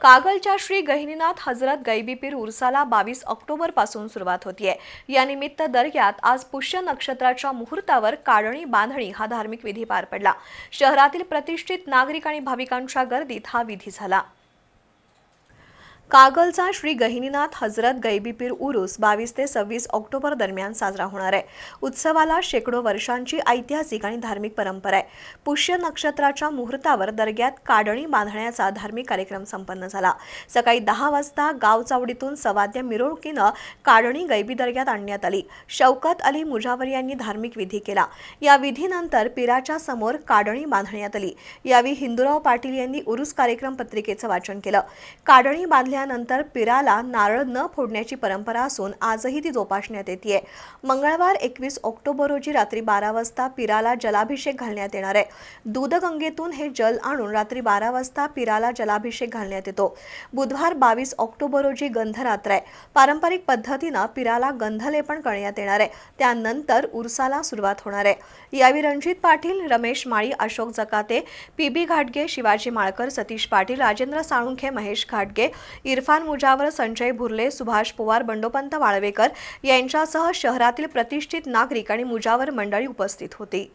कागलच्या श्री गहिनीनाथ हजरत गैबीपीर उरसाला बावीस ऑक्टोबरपासून सुरुवात होतीये. यानिमित्त दर्ग्यात आज पुष्य नक्षत्राच्या मुहूर्तावर काढणी बांधणी हा धार्मिक विधी पार पडला. शहरातील प्रतिष्ठित नागरिक आणि भाविकांच्या गर्दीत हा विधी झाला. कागलचा श्री गहिनीनाथ हजरत गैबीपीर उरूस बावीस ते सव्वीस ऑक्टोबर दरम्यान साजरा होणार आहे. उत्सवाला शेकडो वर्षांची ऐतिहासिक आणि धार्मिक परंपरा आहे. पुष्य नक्षत्राच्या मुहूर्तावर दर्ग्यात काडणी बांधण्याचा धार्मिक कार्यक्रम संपन्न झाला. सकाळी दहा वाजता गाव चावडीतून सवाद्य मिरवणुकीनं काडणी गैबी दर्ग्यात आणण्यात आली. शौकत अली मुजावर यांनी धार्मिक विधी केला. या विधीनंतर पिराच्या समोर काडणी बांधण्यात आली. यावेळी हिंदूराव पाटील यांनी उरूस कार्यक्रम पत्रिकेचं वाचन केलं. काडणी बांधल्यानंतर पिराला नारळ न फोडण्याची परंपरा असून आजही ती जोपासण्यात येते. मंगळवार एकवीस ऑक्टोबर रोजी रात्री बारा वाजता पिराला जलाभिषेक घालण्यात येणार आहे. दूधगंगेतून हे जल आणून रात्री बारा वाजता पिराला जलाभिषेक घालण्यात येतो. बुधवार बावीस ऑक्टोबर रोजी गंधरात्र आहे. पारंपरिक पद्धतीनं पिराला गंधलेपण करण्यात येणार आहे. त्यानंतर उरसाला सुरुवात होणार आहे. यावेळी रणजित पाटील रमेश माळी अशोक जकाते पी बी घाटगे शिवाजी माळकर सतीश पाटील राजेंद्र साळुंखे महेश घाटगे इरफान मुजावर संजय भुर्ले सुभाष पवार बंडोपंत वाळवेकर यांच्यासह शहरातील प्रतिष्ठित नागरिक आणि मुजावर मंडळी उपस्थित होती.